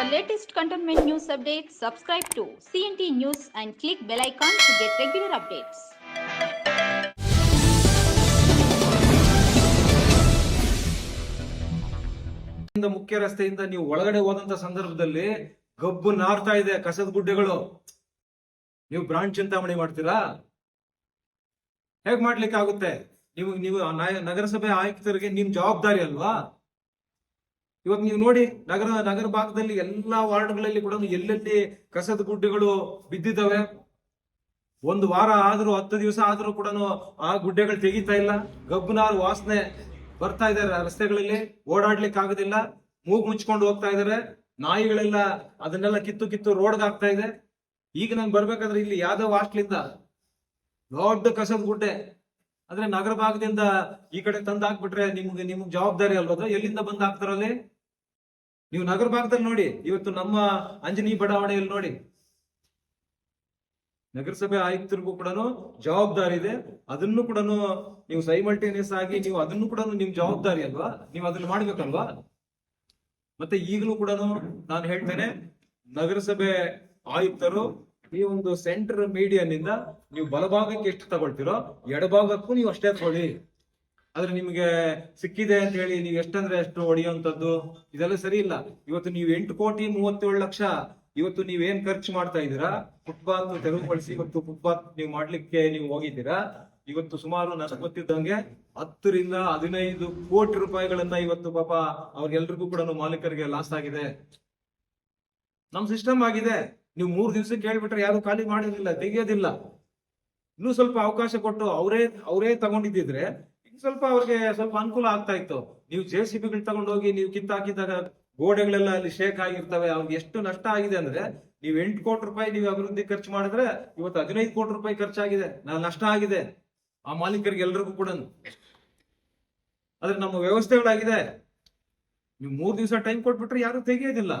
For latest cantonment news updates, subscribe to CNT News and click bell icon to get regular updates. ಮುಖ್ಯ ರಸ್ತೆಯಿಂದ ನೀವು ಒಳಗಡೆ ಹೋದಂತ ಸಂದರ್ಭದಲ್ಲಿ ಗಬ್ಬು ನಾರ್ತಾ ಇದೆ ಕಸದ ಗುಡ್ಡೆಗಳು. ನೀವು ಬ್ರಾಂಡ್ ಚಿಂತಾಮಣಿ ಮಾಡ್ತೀರಾ? ಹೇಗ್ ಮಾಡ್ಲಿಕ್ಕೆ ಆಗುತ್ತೆ ನೀವು ನೀವು ನಗರಸಭೆ ಆಯುಕ್ತರಿಗೆ ನಿಮ್ ಜವಾಬ್ದಾರಿ ಅಲ್ವಾ? ಇವತ್ತು ನೀವು ನೋಡಿ ನಗರ ನಗರ ಭಾಗದಲ್ಲಿ ಎಲ್ಲಾ ವಾರ್ಡ್ಗಳಲ್ಲಿ ಕೂಡ ಎಲ್ಲೆಲ್ಲಿ ಕಸದ ಗುಡ್ಡೆಗಳು ಬಿದ್ದಿದ್ದಾವೆ? ಒಂದು ವಾರ ಆದ್ರೂ, ಹತ್ತು ದಿವಸ ಆದ್ರೂ ಕೂಡ ಆ ಗುಡ್ಡೆಗಳು ತೆಗಿತಾ ಇಲ್ಲ. ಗಬ್ಬುನಾರು ವಾಸನೆ ಬರ್ತಾ ಇದ್ದಾರೆ ರಸ್ತೆಗಳಲ್ಲಿ. ಓಡಾಡ್ಲಿಕ್ಕೆ ಆಗುದಿಲ್ಲ ಮೂಗು ಮುಚ್ಕೊಂಡು ಹೋಗ್ತಾ ಇದಾರೆ ನಾಯಿಗಳೆಲ್ಲ ಅದನ್ನೆಲ್ಲ ಕಿತ್ತು ಕಿತ್ತು ರೋಡ್ಗೆ ಆಗ್ತಾ ಇದೆ. ಈಗ ನಂಗೆ ಬರ್ಬೇಕಾದ್ರೆ ಇಲ್ಲಿ ಯಾದವ್ ಹಾಸ್ಟ್ಲಿಂದ ದೊಡ್ಡ ಕಸದ ಗುಡ್ಡೆ. ಅಂದ್ರೆ ನಗರ ಭಾಗದಿಂದ ಈ ಕಡೆ ತಂದು ಹಾಕ್ಬಿಟ್ರೆ ನಿಮ್ಗೆ ನಿಮ್ಗೆ ಜವಾಬ್ದಾರಿ ಅಲ್ವಾ? ಎಲ್ಲಿಂದ ಬಂದ್ ಹಾಕ್ತಾರಲ್ಲಿ ನೀವು ನಗರ ಭಾಗದಲ್ಲಿ ನೋಡಿ, ಇವತ್ತು ನಮ್ಮ ಅಂಜನಿ ಬಡಾವಣೆಯಲ್ಲಿ ನೋಡಿ. ನಗರಸಭೆ ಆಯುಕ್ತರಿಗೂ ಕೂಡ ಜವಾಬ್ದಾರಿ ಇದೆ. ಅದನ್ನು ಕೂಡ ನೀವು ಸೈಮಲ್ಟೇನಿಯಸ್ ಆಗಿ ನೀವು ಅದನ್ನು ಕೂಡ ನಿಮ್ ಜವಾಬ್ದಾರಿ ಅಲ್ವಾ? ನೀವು ಅದನ್ನ ಮಾಡ್ಬೇಕಲ್ವಾ? ಮತ್ತೆ ಈಗಲೂ ಕೂಡ ನಾನು ಹೇಳ್ತೇನೆ, ನಗರಸಭೆ ಆಯುಕ್ತರು ಈ ಒಂದು ಸೆಂಟರ್ ಮೀಡಿಯನ್ ಇಂದ ನೀವು ಬಲಭಾಗಕ್ಕೆ ಎಷ್ಟು ತಗೊಳ್ತೀರೋ ಎಡಭಾಗಕ್ಕೂ ನೀವು ಅಷ್ಟೇ ತಗೊಳ್ಳಿ. ಆದ್ರೆ ನಿಮ್ಗೆ ಸಿಕ್ಕಿದೆ ಅಂತ ಹೇಳಿ ನೀವು ಎಷ್ಟಂದ್ರೆ ಎಷ್ಟು ಹೊಡೆಯುವಂತದ್ದು ಇದೆಲ್ಲ ಸರಿ ಇಲ್ಲ. ಇವತ್ತು ನೀವು ಎಂಟು ಕೋಟಿ ಮೂವತ್ತೇಳು ಲಕ್ಷ, ಇವತ್ತು ನೀವೇನ್ ಖರ್ಚು ಮಾಡ್ತಾ ಇದ್ದೀರಾ? ಫುಟ್ಬಾಲ್ ತೆರವುಗೊಳಿಸಿ ಇವತ್ತು ಫುಟ್ಬಾಲ್ ನೀವು ಮಾಡ್ಲಿಕ್ಕೆ ನೀವು ಹೋಗಿದ್ದೀರಾ? ಇವತ್ತು ಸುಮಾರು ನನಗೆ ಗೊತ್ತಿದ್ದಂಗೆ ಹತ್ತರಿಂದ ಹದಿನೈದು ಕೋಟಿ ರೂಪಾಯಿಗಳನ್ನ ಇವತ್ತು ಪಾಪ ಅವ್ರಿಗೆಲ್ರಿಗೂ ಕೂಡ ಮಾಲೀಕರಿಗೆ ಲಾಸ್ ಆಗಿದೆ. ನಮ್ ಸಿಸ್ಟಮ್ ಆಗಿದೆ. ನೀವು ಮೂರು ದಿವ್ಸಕ್ಕೆ ಹೇಳ್ಬಿಟ್ರೆ ಯಾರು ಖಾಲಿ ಮಾಡೋದಿಲ್ಲ, ತೆಗಿಯೋದಿಲ್ಲ. ಇನ್ನೂ ಸ್ವಲ್ಪ ಅವಕಾಶ ಕೊಟ್ಟು ಅವರೇ ಅವರೇ ತಗೊಂಡಿದ್ದಿದ್ರೆ ಸ್ವಲ್ಪ ಅವ್ರಿಗೆ ಸ್ವಲ್ಪ ಅನುಕೂಲ ಆಗ್ತಾ ಇತ್ತು. ನೀವು ಜೆ ಸಿ ಬಿಗಳು ತಗೊಂಡೋಗಿ ನೀವು ಕಿತ್ತಾಕಿದಾಗ ಗೋಡೆಗಳೆಲ್ಲ ಅಲ್ಲಿ ಶೇಕ್ ಆಗಿರ್ತವೆ, ಅವ್ರಿಗೆ ಎಷ್ಟು ನಷ್ಟ ಆಗಿದೆ ಅಂದ್ರೆ ನೀವು ಎಂಟು ಕೋಟಿ ರೂಪಾಯಿ ನೀವು ಅಭಿವೃದ್ಧಿ ಖರ್ಚು ಮಾಡಿದ್ರೆ ಇವತ್ತು ಹದಿನೈದು ಕೋಟಿ ರೂಪಾಯಿ ಖರ್ಚಾಗಿದೆ ನಾನು ನಷ್ಟ ಆಗಿದೆ. ಆ ಮಾಲೀಕರಿಗೆ ಎಲ್ರಿಗೂ ಕೂಡ. ಆದ್ರೆ ನಮ್ಮ ವ್ಯವಸ್ಥೆಗಳಾಗಿದೆ. ನೀವು ಮೂರು ದಿವಸ ಟೈಮ್ ಕೊಟ್ಬಿಟ್ರೆ ಯಾರು ತೆಗಿಯೋದಿಲ್ಲ.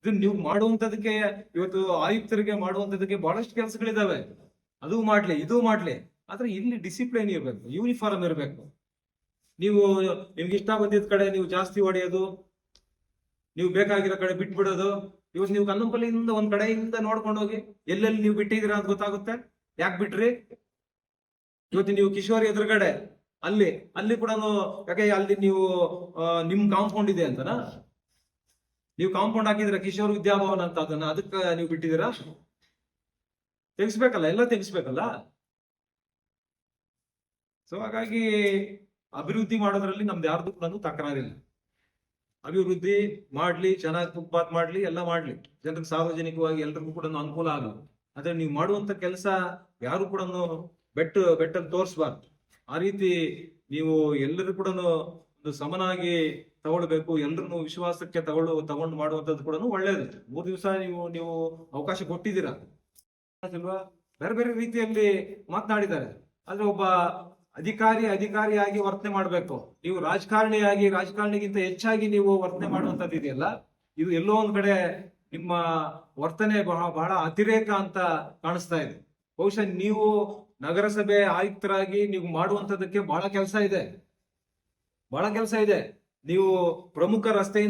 ಇದು ನೀವು ಮಾಡುವಂತದಕ್ಕೆ ಇವತ್ತು ಆಯುಕ್ತರಿಗೆ ಮಾಡುವಂತದಕ್ಕೆ ಬಹಳಷ್ಟು ಕೆಲಸಗಳಿದಾವೆ. ಅದು ಮಾಡ್ಲಿ, ಇದು ಮಾಡ್ಲಿ. ಆದ್ರೆ ಇಲ್ಲಿ ಡಿಸಿಪ್ಲಿನ್ ಇರಬೇಕು ಯೂನಿಫಾರ್ಮ್ ಇರಬೇಕು. ನೀವು, ನಿಮ್ಗೆ ಇಷ್ಟ ಬಂದಿದ್ದ ಕಡೆ ನೀವು ಜಾಸ್ತಿ ಹೊಡೆಯೋದು, ನೀವು ಬೇಕಾಗಿರೋ ಕಡೆ ಬಿಟ್ಬಿಡೋದು. ಇವತ್ತು ನೀವು ಕನ್ನಂಪಲ್ಲಿಯಿಂದ ಒಂದ್ ಕಡೆಯಿಂದ ನೋಡ್ಕೊಂಡು ಹೋಗಿ ಎಲ್ಲೆಲ್ಲಿ ನೀವು ಬಿಟ್ಟಿದ್ದೀರಾ ಅಂತ ಗೊತ್ತಾಗುತ್ತೆ? ಯಾಕೆ ಬಿಟ್ರಿ? ಇವತ್ತು ನೀವು ಕಿಶೋರಿ ಎದುರುಗಡೆ, ಅಲ್ಲಿ ಅಲ್ಲಿ ಕೂಡ ಯಾಕೆ ಅಲ್ಲಿ ನೀವು ನಿಮ್ ಕಾಂಪೌಂಡ್ ಇದೆ ಅಂತನಾ? ನೀವು ಕಾಂಪೌಂಡ್ ಹಾಕಿದ್ರೆ ಕಿಶೋರ್ ವಿದ್ಯಾಭವನ ಅಂತ ಅದನ್ನ ಅದಕ್ಕೆ ನೀವು ಬಿಟ್ಟಿದ್ದೀರಾ? ತೆಗಿಸ್ಬೇಕಲ್ಲ, ಎಲ್ಲ ತೆಗಿಸ್ಬೇಕಲ್ಲ? ಸೊ ಹಾಗಾಗಿ ಅಭಿವೃದ್ಧಿ ಮಾಡೋದ್ರಲ್ಲಿ ನಮ್ದು ಯಾರ್ದು ಕೂಡ ತಕರಾರಿಲ್ಲ. ಅಭಿವೃದ್ಧಿ ಮಾಡ್ಲಿ, ಚೆನ್ನಾಗಿ ಫುಟ್ಪಾತ್ ಮಾಡ್ಲಿ, ಎಲ್ಲ ಮಾಡ್ಲಿ. ಜನರಿಗೆ ಸಾರ್ವಜನಿಕವಾಗಿ ಎಲ್ರಿಗೂ ಕೂಡ ಅನುಕೂಲ ಆಗಲ್ಲ. ಆದ್ರೆ ನೀವು ಮಾಡುವಂತ ಕೆಲಸ ಯಾರು ಕೂಡ ಬೆಟ್ಟ ಬೆಟ್ಟಲ್ಲಿ ತೋರಿಸ್ಬಾರ್ದು. ಆ ರೀತಿ ನೀವು ಎಲ್ಲರೂ ಕೂಡ ಒಂದು ಸಮನಾಗಿ ತಗೊಳ್ಬೇಕು ಎಲ್ರು ವಿಶ್ವಾಸಕ್ಕೆ ತಗೊಳ್ಳು, ತಗೊಂಡು ಮಾಡುವಂತದ್ದು ಕೂಡ ಒಳ್ಳೇದು. ಮೂರ್ ದಿವಸ ನೀವು ನೀವು ಅವಕಾಶ ಕೊಟ್ಟಿದ್ದೀರಾ? ಬೇರೆ ಬೇರೆ ರೀತಿಯಲ್ಲಿ ಮಾತನಾಡಿದ್ದಾರೆ. ಆದ್ರೆ ಒಬ್ಬ ಅಧಿಕಾರಿ ಅಧಿಕಾರಿಯಾಗಿ ವರ್ತನೆ ಮಾಡಬೇಕು. ನೀವು ರಾಜಕಾರಣಿಯಾಗಿ, ರಾಜಕಾರಣಿಗಿಂತ ಹೆಚ್ಚಾಗಿ ನೀವು ವರ್ತನೆ ಮಾಡುವಂತದ್ದು ಇದೆಯಲ್ಲ? ಇದು ಎಲ್ಲೋ ಒಂದ್ ಕಡೆ ನಿಮ್ಮ ವರ್ತನೆ ಬಹಳ ಬಹಳ ಅತಿರೇಕ ಅಂತ ಕಾಣಿಸ್ತಾ ಇದೆ. ಬಹುಶಃ ನೀವು ನಗರಸಭೆ ಆಯುಕ್ತರಾಗಿ ನೀವು ಮಾಡುವಂತದಕ್ಕೆ ಬಹಳ ಕೆಲಸ ಇದೆ. ಬಹಳ ಕೆಲಸ ಇದೆ. ನೀವು ಪ್ರಮುಖ ರಸ್ತೆಯಿಂದ